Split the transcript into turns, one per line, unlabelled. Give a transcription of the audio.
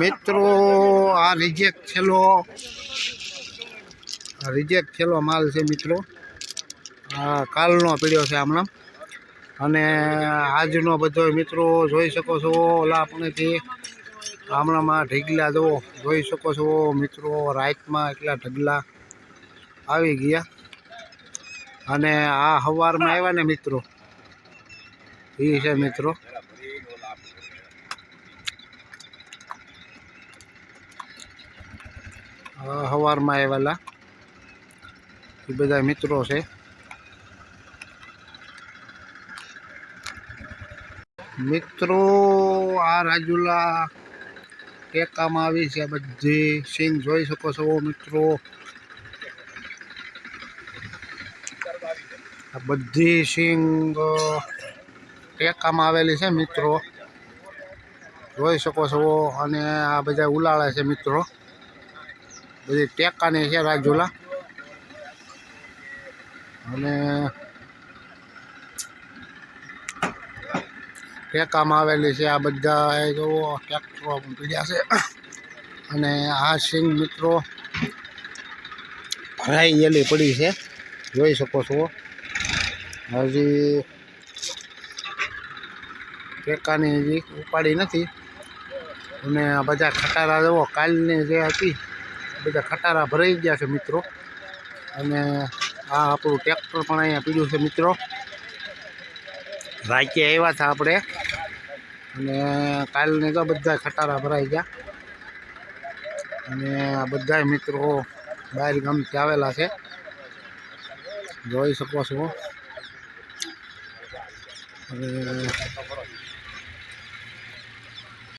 મિત્રો, આ રિજેક્ટ થયેલો રિજેક્ટ થયેલો માલ છે મિત્રો. આ કાલનો પીડ્યો છે હમણાં. અને આજનો બધો મિત્રો જોઈ શકો છો ઓલા આપણેથી હમણાંમાં ઢગલા જો જોઈ શકો છો મિત્રો, રાતમાં એટલા ઢગલા આવી ગયા. અને આ સવારમાં આવ્યા ને મિત્રો. એ છે મિત્રો. સવારમાં આવેલા. એ બધા મિત્રો છે. મિત્રો, આ રાજુલા ટેકામાં આવી છે બધી સિંગ જોઈ શકો છો મિત્રો. બધી સિંગ ટેકામાં આવેલી છે મિત્રો. જોઈ શકો છો અને આ બધા ઉલાળે છે મિત્રો. બધી ટેકાની છે રાજુલા. અને ટેકામાં આવેલી છે. આ બધા એ જુઓ ટ્રેક્ટરો પીડ્યા છે. અને આ સિંગ મિત્રો ભરાઈ ગયેલી પડી છે. જોઈ શકો છો. હજી ટેકાની હજી ઉપાડી નથી. અને આ બધા ખટારા જુઓ કાલની જે હતી બધા ખટારા ભરાઈ ગયા છે મિત્રો. અને આ આપણું ટ્રેક્ટર પણ અહીંયા પીડ્યું છે મિત્રો. રાજ્ય આવ્યા હતા આપણે. અને કાલને તો બધા ખટારા ભરાઈ ગયા. અને બધા મિત્રો બહાર ગામથી આવેલા છે. જોઈ શકો છો. અને